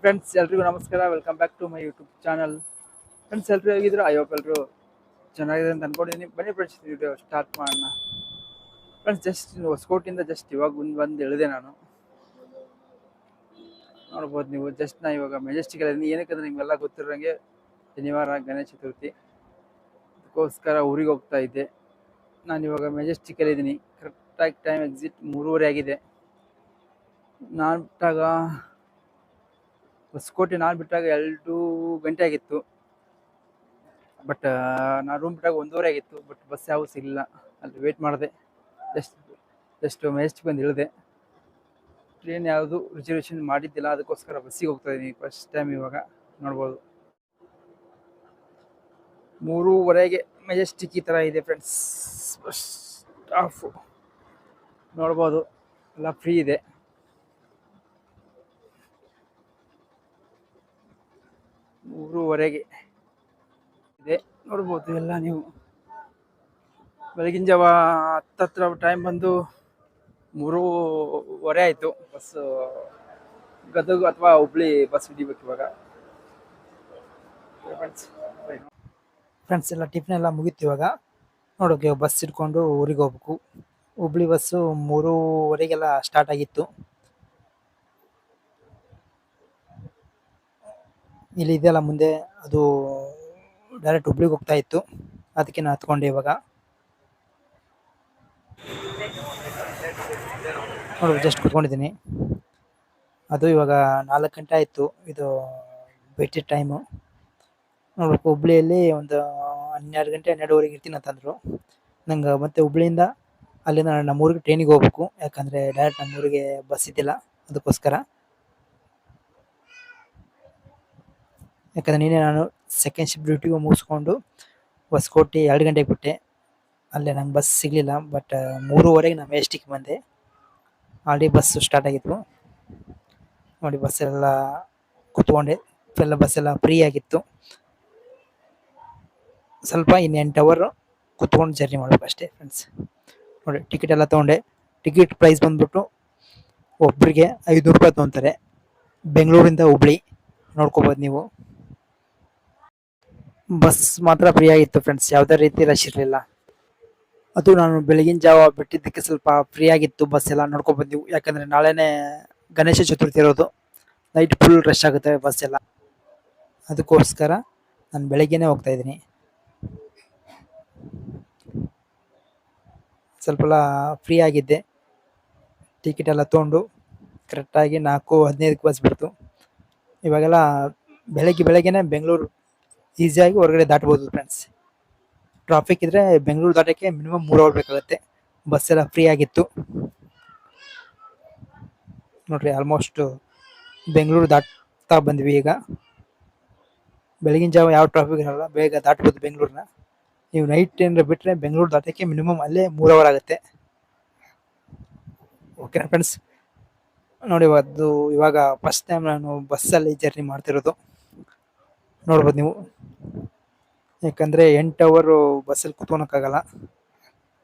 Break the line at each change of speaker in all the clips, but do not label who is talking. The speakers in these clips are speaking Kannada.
ಫ್ರೆಂಡ್ಸ್ ಎಲ್ರಿಗೂ ನಮಸ್ಕಾರ. Welcome back to my YouTube channel friends ಎಲ್ಲರೂ ಹೇಗಿದ್ರು ಐ ಹೋಪ್ ಎಲ್ಲರೂ ಚೆನ್ನಾಗಿದೆ ಅಂತ ಅನ್ಕೊಂಡಿದ್ದೀನಿ. ಬನ್ನಿ ಫ್ರೆಂಡ್ಸ್ ವಿಡಿಯೋ ಸ್ಟಾರ್ಟ್ ಮಾಡೋಣ. ಫ್ರೆಂಡ್ಸ್ ಜಸ್ಟ್ ಹೊಸಕೋಟಿಂದ ಜಸ್ಟ್ ಇವಾಗ ಒಂದು ಬಂದು ಇಳಿದೆ ನಾನು. ನೋಡ್ಬೋದು ನೀವು. ಜಸ್ಟ್ ನಾ ಇವಾಗ ಮೆಜೆಸ್ಟಿಕ್ ಇದ್ದೀನಿ ಏನಕ್ಕಂದ್ರೆ ನಿಮಗೆಲ್ಲ ಗೊತ್ತಿರೋಂಗೆ ಶನಿವಾರ ಗಣೇಶ ಚತುರ್ಥಿ. ಅದಕ್ಕೋಸ್ಕರ ಊರಿಗೆ ಹೋಗ್ತಾ ಇದ್ದೆ. ನಾನು ಇವಾಗ ಮೆಜೆಸ್ಟಿಕಲ್ಲಿದ್ದೀನಿ ಕರೆಕ್ಟಾಗಿ ಟೈಮ್ ಎಕ್ಸಿಟ್ ಮೂರುವರೆ ಆಗಿದೆ. ನಾನು ಬಿಟ್ಟಾಗ ಹೊಸಕೋಟೆ ನಾನು ಬಿಟ್ಟಾಗ ಎರಡು ಗಂಟೆ ಆಗಿತ್ತು. ಬಟ್ ನಾನು ರೂಮ್ ಬಿಟ್ಟಾಗ ಒಂದೂವರೆ ಆಗಿತ್ತು. ಬಟ್ ಬಸ್ ಯಾವ ಸಿಗಲಿಲ್ಲ ಅಲ್ಲಿ ವೇಟ್ ಮಾಡಿದೆ. ಜಸ್ಟ್ ಜಸ್ಟ್ ಮೆಜೆಸ್ಟಿಕ್ ಬಂದು ಇಳಿದೆ. ಟ್ರೈನ್ ಯಾವುದು ರಿಸರ್ವೇಷನ್ ಮಾಡಿದ್ದಿಲ್ಲ. ಅದಕ್ಕೋಸ್ಕರ ಬಸ್ಸಿಗೆ ಹೋಗ್ತಾ ಇದ್ದೀನಿ. ಫಸ್ಟ್ ಟೈಮ್ ಇವಾಗ ನೋಡ್ಬೋದು. ಮೂರೂವರೆಗೆ ಮೆಜೆಸ್ಟಿಕ್ ಈ ಥರ ಇದೆ ಫ್ರೆಂಡ್ಸ್ ಬಸ್ ಸ್ಟಾಫು ನೋಡ್ಬೋದು. ಎಲ್ಲ ಫ್ರೀ ಇದೆ. ಮೂರುವರೆಗೆ ಇದೆ. ನೋಡ್ಬೋದು ಎಲ್ಲ ನೀವು. ಬೆಳಗಿನ ಜಾವ ಹತ್ತತ್ರ ಟೈಮ್ ಬಂದು ಮೂರುವರೆ ಆಯಿತು. ಬಸ್ಸು ಗದಗ ಅಥವಾ ಹುಬ್ಳಿ ಬಸ್ ಹಿಡಿಬೇಕು ಇವಾಗ. ಫ್ರೆಂಡ್ಸ್ ಎಲ್ಲ ಟಿಫಿನ್ ಎಲ್ಲ ಮುಗೀತು ಇವಾಗ. ನೋಡೋಕೆ ಬಸ್ ಹಿಡ್ಕೊಂಡು ಊರಿಗೆ ಹೋಗ್ಬೇಕು. ಹುಬ್ಳಿ ಬಸ್ಸು ಮೂರುವರೆಗೆಲ್ಲ ಸ್ಟಾರ್ಟ್ ಆಗಿತ್ತು. ಇಲ್ಲಿ ಇದೆಯಲ್ಲ ಮುಂದೆ, ಅದು ಡೈರೆಕ್ಟ್ ಹುಬ್ಳಿಗೆ ಹೋಗ್ತಾ ಇತ್ತು. ಅದಕ್ಕೆ ನಾನು ಹತ್ಕೊಂಡೆ ಇವಾಗ. ನೋಡಿ ಜಸ್ಟ್ ಕುತ್ಕೊಂಡಿದ್ದೀನಿ. ಅದು ಇವಾಗ ನಾಲ್ಕು ಗಂಟೆ ಆಯಿತು. ಇದು ಬೆಟ್ಟಿ ಟೈಮು ನೋಡ್ಬೇಕು ಹುಬ್ಳಿಯಲ್ಲಿ ಒಂದು ಹನ್ನೆರಡು ಗಂಟೆ, ಹನ್ನೆರಡುವರೆಗೆ ಇರ್ತೀನಿ ಅಂತಂದರು ನಂಗೆ ಮತ್ತೆ ಹುಬ್ಳಿಯಿಂದ ಅಲ್ಲಿಂದ ನಮ್ಮೂರಿಗೆ ಟ್ರೈನಿಗೆ ಹೋಗ್ಬೇಕು. ಯಾಕಂದರೆ ಡೈರೆಕ್ಟ್ ನಮ್ಮೂರಿಗೆ ಬಸ್ ಇದ್ದಿಲ್ಲ. ಅದಕ್ಕೋಸ್ಕರ. ಯಾಕಂದರೆ ನೀನೇ ನಾನು ಸೆಕೆಂಡ್ ಶಿಫ್ಟ್ ಡ್ಯೂಟಿಗೂ ಮುಗಿಸ್ಕೊಂಡು ಹೊಸಕೋಟೆ ಎರಡು ಗಂಟೆಗೆ ಬಿಟ್ಟೆ. ಅಲ್ಲೇ ನಂಗೆ ಬಸ್ ಸಿಗಲಿಲ್ಲ ಬಟ್ ಮೂರುವರೆಗೆ ನಾನು ಮೇಸ್ಟಿಗೆ ಬಂದೆ. ಆಲ್ರೆಡಿ ಬಸ್ಸು ಸ್ಟಾರ್ಟ್ ಆಗಿತ್ತು. ನೋಡಿ ಬಸ್ ಎಲ್ಲ ಕುತ್ಕೊಂಡೆ. ಎಲ್ಲ ಬಸ್ಸೆಲ್ಲ ಫ್ರೀ ಆಗಿತ್ತು. ಸ್ವಲ್ಪ ಇನ್ನು ಎಂಟು ಅವರ್ ಕುತ್ಕೊಂಡು ಜರ್ನಿ ಮಾಡಬೇಕು ಅಷ್ಟೇ ಫ್ರೆಂಡ್ಸ್ ನೋಡಿ ಟಿಕೆಟ್ ಎಲ್ಲ ತೊಗೊಂಡೆ. ಟಿಕೆಟ್ ಪ್ರೈಸ್ ಬಂದ್ಬಿಟ್ಟು ಒಬ್ಬರಿಗೆ ಐದುನೂರು ರೂಪಾಯಿ ತೊಗೊತಾರೆ. ಬೆಂಗಳೂರಿಂದ ಹುಬ್ಳಿ ನೋಡ್ಕೋಬೋದು ನೀವು. ಬಸ್ ಮಾತ್ರ ಫ್ರೀ ಆಗಿತ್ತು ಫ್ರೆಂಡ್ಸ್ ಯಾವುದೇ ರೀತಿ ರಶ್ ಇರಲಿಲ್ಲ. ಅದು ನಾನು ಬೆಳಗಿನ ಜಾವ ಬಿಟ್ಟಿದ್ದಕ್ಕೆ ಸ್ವಲ್ಪ ಫ್ರೀ ಆಗಿತ್ತು ಬಸ್ ಎಲ್ಲ ನೋಡ್ಕೊಂಡು ಬಂದಿವು. ಯಾಕಂದರೆ ನಾಳೆನೇ ಗಣೇಶ ಚತುರ್ಥಿ ಇರೋದು. ನೈಟ್ ಫುಲ್ ರಶ್ ಆಗುತ್ತೆ ಬಸ್ ಎಲ್ಲ. ಅದಕ್ಕೋಸ್ಕರ ನಾನು ಬೆಳಗ್ಗೆನೇ ಹೋಗ್ತಾ ಇದ್ದೀನಿ. ಸ್ವಲ್ಪ ಫ್ರೀ ಆಗಿದ್ದೆ. ಟಿಕೆಟ್ ಎಲ್ಲ ತೊಗೊಂಡು ಕರೆಕ್ಟಾಗಿ ನಾಲ್ಕು ಹದಿನೈದಕ್ಕೆ ಬಸ್ ಬಿಡ್ತು. ಇವಾಗೆಲ್ಲ ಬೆಳಗ್ಗೆ ಬೆಳಗ್ಗೆನೇ ಬೆಂಗಳೂರು ಈಸಿಯಾಗಿ ಹೊರಗಡೆ ದಾಟ್ಬೋದು ಫ್ರೆಂಡ್ಸ್ ಟ್ರಾಫಿಕ್ ಇದ್ರೆ ಬೆಂಗಳೂರು ದಾಟಕ್ಕೆ ಮಿನಿಮಮ್ ಮೂರು ಅವರ್ ಬೇಕಾಗುತ್ತೆ. ಬಸ್ ಎಲ್ಲ ಫ್ರೀ ಆಗಿತ್ತು. ನೋಡ್ರಿ ಆಲ್ಮೋಸ್ಟ್ ಬೆಂಗಳೂರು ದಾಟ್ತಾ ಬಂದ್ವಿ ಈಗ. ಬೆಳಗಿನ ಜಾವ ಯಾವ ಟ್ರಾಫಿಕ್ ಇರಲ್ಲ, ಬೇಗ ದಾಟ್ಬೋದು ಬೆಂಗಳೂರನ್ನ ನೀವು ನೈಟ್ ಏನಾರ ಬಿಟ್ಟರೆ ಬೆಂಗಳೂರು ದಾಟಕ್ಕೆ ಮಿನಿಮಮ್ ಅಲ್ಲೇ ಮೂರು ಅವರ್ ಆಗುತ್ತೆ. ಓಕೆನಾ ಫ್ರೆಂಡ್ಸ್ ನೋಡಿ, ಅದು ಇವಾಗ ಫಸ್ಟ್ ಟೈಮ್ ನಾನು ಬಸ್ಸಲ್ಲಿ ಜರ್ನಿ ಮಾಡ್ತಿರೋದು. ನೋಡ್ಬೋದು ನೀವು. ಯಾಕಂದರೆ ಎಂಟು ಅವರು ಬಸ್ಸಲ್ಲಿ ಕುತ್ಕೊಳಕ್ಕಾಗಲ್ಲ.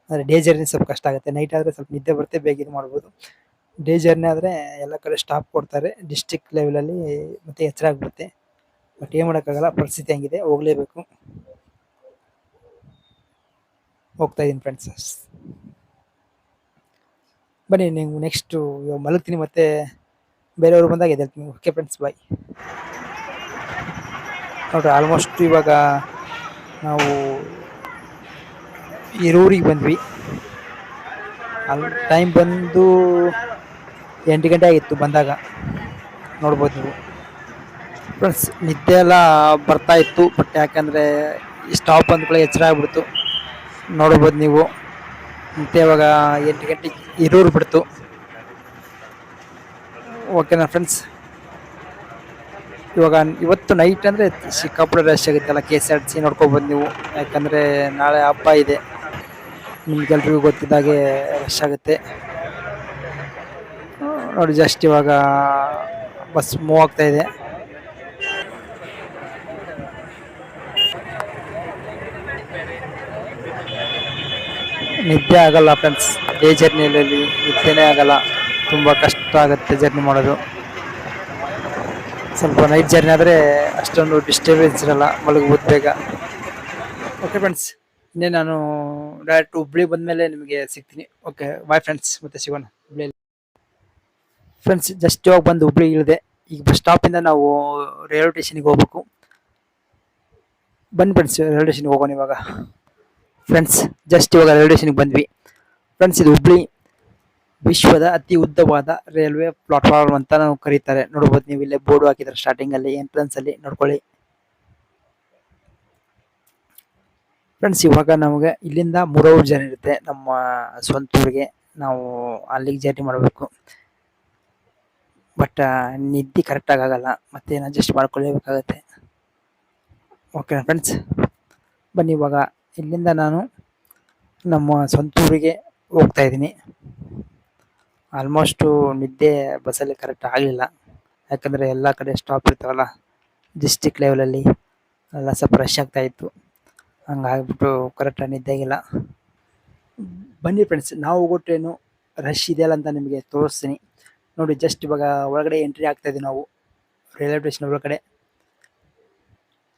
ಆದರೆ ಡೇ ಜರ್ನಿ ಸ್ವಲ್ಪ ಕಷ್ಟ ಆಗುತ್ತೆ. ನೈಟ್ ಆದರೆ ಸ್ವಲ್ಪ ನಿದ್ದೆ ಬರುತ್ತೆ, ಬೇಗ ಇದು ಮಾಡ್ಬೋದು. ಡೇ ಜರ್ನಿ ಆದರೆ ಎಲ್ಲ ಕಡೆ ಸ್ಟಾಪ್ ಕೊಡ್ತಾರೆ. ಡಿಸ್ಟಿಕ್ ಲೆವೆಲಲ್ಲಿ ಮತ್ತೆ ಎಚ್ಚರ ಆಗಿಬಿಡುತ್ತೆ. ಬಟ್ ಏನು ಮಾಡೋಕ್ಕಾಗಲ್ಲ, ಪರಿಸ್ಥಿತಿ ಹೆಂಗಿದೆ. ಹೋಗಲೇಬೇಕು. ಹೋಗ್ತಾ ಇದ್ದೀನಿ ಫ್ರೆಂಡ್ಸ್ ಬನ್ನಿ, ನೀವು ನೆಕ್ಸ್ಟು ಮಲಗ್ತೀನಿ ಮತ್ತೆ ಬೇರೆಯವರು ಬಂದಾಗ ಎದ್ದೇಳ್ತೀನಿ. ಓಕೆ ಫ್ರೆಂಡ್ಸ್ ಬಾಯ್ ನೋಡ್ರಿ ಆಲ್ಮೋಸ್ಟ್ ಇವಾಗ ನಾವು ಹಿರೂರಿಗೆ ಬಂದ್ವಿ. ಅಲ್ಲಿ ಟೈಮ್ ಬಂದು ಎಂಟು ಗಂಟೆ ಆಗಿತ್ತು ಬಂದಾಗ. ನೋಡ್ಬೋದು ನೀವು. ಫ್ರೆಂಡ್ಸ್ ನಿದ್ದೆ ಎಲ್ಲ ಬರ್ತಾ ಇತ್ತು ಬಟ್ ಯಾಕಂದರೆ ಸ್ಟಾಪ್ ಅಂದ್ಕೊಳ್ಳಿ ಎಚ್ಚರ ಆಗ್ಬಿಡ್ತು. ನೋಡ್ಬೋದು ನೀವು. ಮತ್ತೆ ಇವಾಗ ಎಂಟು ಗಂಟೆಗೆ ಇರೂರು ಬಿಡ್ತು. ಓಕೆನಾ ಫ್ರೆಂಡ್ಸ್ ಇವಾಗ ಇವತ್ತು ನೈಟ್ ಅಂದರೆ ಸಿಕ್ಕಾಪಟ್ಟೆ ರಶ್ ಆಗುತ್ತಲ್ಲ K S R T C ನೋಡ್ಕೊಬೋದು ನೀವು. ಯಾಕಂದರೆ ನಾಳೆ ಹಬ್ಬ ಇದೆ. ನಿಮ್ಗೆಲ್ರಿಗೂ ಗೊತ್ತಿದ್ದಾಗೆ ರಶ್ ಆಗುತ್ತೆ. ನೋಡಿ ಜಸ್ಟ್ ಇವಾಗ ಬಸ್ ಮೂವ್ ಆಗ್ತಾ ಇದೆ. ನಿದ್ದೆ ಆಗಲ್ಲ ಫ್ರೆಂಡ್ಸ್ ಡೇ ಜರ್ನಿಯಲ್ಲಿ ನಿದ್ದೆನೇ ಆಗಲ್ಲ. ತುಂಬ ಕಷ್ಟ ಆಗುತ್ತೆ ಜರ್ನಿ ಮಾಡೋದು. ಸ್ವಲ್ಪ ನೈಟ್ ಜರ್ನಿ ಆದರೆ ಅಷ್ಟೊಂದು ಡಿಸ್ಟರ್ಬೆನ್ಸ್ ಇರಲ್ಲ, ಮಲಗ್ಬೋದು ಬೇಗ. ಓಕೆ ಫ್ರೆಂಡ್ಸ್ ಇನ್ನೇ ನಾನು ಡೈರೆಕ್ಟ್ ಹುಬ್ಳಿ ಬಂದಮೇಲೆ ನಿಮಗೆ ಸಿಗ್ತೀನಿ. ಓಕೆ ಬಾಯ್ ಫ್ರೆಂಡ್ಸ್ ಮತ್ತೆ ಸಿಗೋಣ. ಹುಬ್ಳಿಯಲ್ಲಿ. ಫ್ರೆಂಡ್ಸ್ ಜಸ್ಟ್ ಇವಾಗ ಬಂದು ಹುಬ್ಳಿ ಇಳಿದೆ ಈಗ ಬಸ್ ಸ್ಟಾಪಿಂದ ನಾವು ರೈಲ್ವೆ ಸ್ಟೇಷನ್ಗೆ ಹೋಗ್ಬೇಕು. ಬನ್ನಿ ಫ್ರೆಂಡ್ಸ್ ರೈಲ್ವೆ ಸ್ಟೇಷನ್ಗೆ ಹೋಗೋಣ ಇವಾಗ. ಫ್ರೆಂಡ್ಸ್ ಜಸ್ಟ್ ಇವಾಗ ರೈಲ್ವೆ ಸ್ಟೇಷನ್ಗೆ ಬಂದ್ವಿ. ಫ್ರೆಂಡ್ಸ್ ಇದು ಹುಬ್ಳಿ. ವಿಶ್ವದ ಅತಿ ಉದ್ದವಾದ ರೈಲ್ವೆ ಪ್ಲಾಟ್ಫಾರ್ಮ್ ಅಂತ ನಾವು ಕರೀತಾರೆ. ನೋಡ್ಬೋದು ನೀವು ಇಲ್ಲೇ ಬೋರ್ಡ್ ಹಾಕಿದ್ರೆ ಸ್ಟಾರ್ಟಿಂಗ್ ಅಲ್ಲಿ ಎಂಟ್ರೆನ್ಸ್ ಅಲ್ಲಿ ನೋಡ್ಕೊಳ್ಳಿ. ಫ್ರೆಂಡ್ಸ್ ಇವಾಗ ನಮಗೆ ಇಲ್ಲಿಂದ ಮೂರೂರು ಜನ ಇರುತ್ತೆ ನಮ್ಮ ಸ್ವಂತ ಊರಿಗೆ. ನಾವು ಅಲ್ಲಿಗೆ ಜರ್ನಿ ಮಾಡಬೇಕು. ಬಟ್ ನಿದ್ದೆ ಕರೆಕ್ಟಾಗಿ ಆಗಲ್ಲ. ಮತ್ತೆ ಅಡ್ಜಸ್ಟ್ ಮಾಡ್ಕೊಳ್ಳೇಬೇಕಾಗತ್ತೆ ಓಕೆ ಫ್ರೆಂಡ್ಸ್ ಬನ್ನಿ ಇವಾಗ. ಇಲ್ಲಿಂದ ನಾನು ನಮ್ಮ ಸ್ವಂತ ಊರಿಗೆ ಹೋಗ್ತಾ ಇದ್ದೀನಿ. ಆಲ್ಮೋಸ್ಟು ನಿದ್ದೆ ಬಸ್ಸಲ್ಲಿ ಕರೆಕ್ಟ್ ಆಗಲಿಲ್ಲ. ಯಾಕಂದರೆ ಎಲ್ಲ ಕಡೆ ಸ್ಟಾಪ್ ಇರ್ತಾವಲ್ಲ ಡಿಸ್ಟಿಕ್ ಲೆವೆಲಲ್ಲಿ ಎಲ್ಲ ಸ್ವಲ್ಪ ರಶ್ ಆಗ್ತಾ ಇತ್ತು. ಹಂಗಾಗ್ಬಿಟ್ಟು ಕರೆಕ್ಟಾಗಿ ನಿದ್ದೆ ಆಗಿಲ್ಲ. ಬನ್ನಿ ಫ್ರೆಂಡ್ಸ್ ನಾವು ಹೋಗೋ ಟ್ರೈನು ರಶ್ ಇದೆಯಲ್ಲ ಅಂತ ನಿಮಗೆ ತೋರಿಸ್ತೀನಿ. ನೋಡಿ ಜಸ್ಟ್ ಇವಾಗ ಒಳಗಡೆ ಎಂಟ್ರಿ ಆಗ್ತಾ ಇದೀವಿ ನಾವು ರೈಲ್ವೆ ಸ್ಟೇಷನ್ ಒಳಗಡೆ.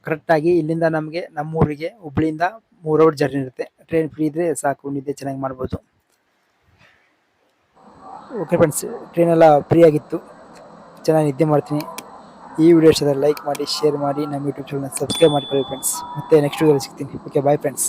ಕರೆಕ್ಟಾಗಿ ಇಲ್ಲಿಂದ ನಮಗೆ, ನಮ್ಮೂರಿಗೆ, ಹುಬ್ಳಿಯಿಂದ ಮೂರು ಅವರ್ ಜರ್ನಿ ಇರುತ್ತೆ. ಟ್ರೈನ್ ಫ್ರೀ ಇದ್ದರೆ ಸಾಕು, ನಿದ್ದೆ ಚೆನ್ನಾಗಿ ಮಾಡ್ಬೋದು. ಓಕೆ ಫ್ರೆಂಡ್ಸ್ ಟ್ರೈನೆಲ್ಲ ಫ್ರೀ ಆಗಿತ್ತು. ಚೆನ್ನಾಗಿ ನಿದ್ದೆ ಮಾಡ್ತೀನಿ. ಈ ವಿಡಿಯೋ ಇಷ್ಟ ಲೈಕ್ ಮಾಡಿ ಶೇರ್ ಮಾಡಿ, ನಮ್ಮ ಯೂಟ್ಯೂಬ್ ಚಾನಲ್ನ ಸಬ್ಸ್ಕ್ರೈಬ್ ಮಾಡ್ಕೊಳ್ಳಿ ಫ್ರೆಂಡ್ಸ್ ಮತ್ತೆ ನೆಕ್ಸ್ಟ್ ವಿಡಿಯೋದಲ್ಲಿ ಸಿಗ್ತೀನಿ. Okay bye friends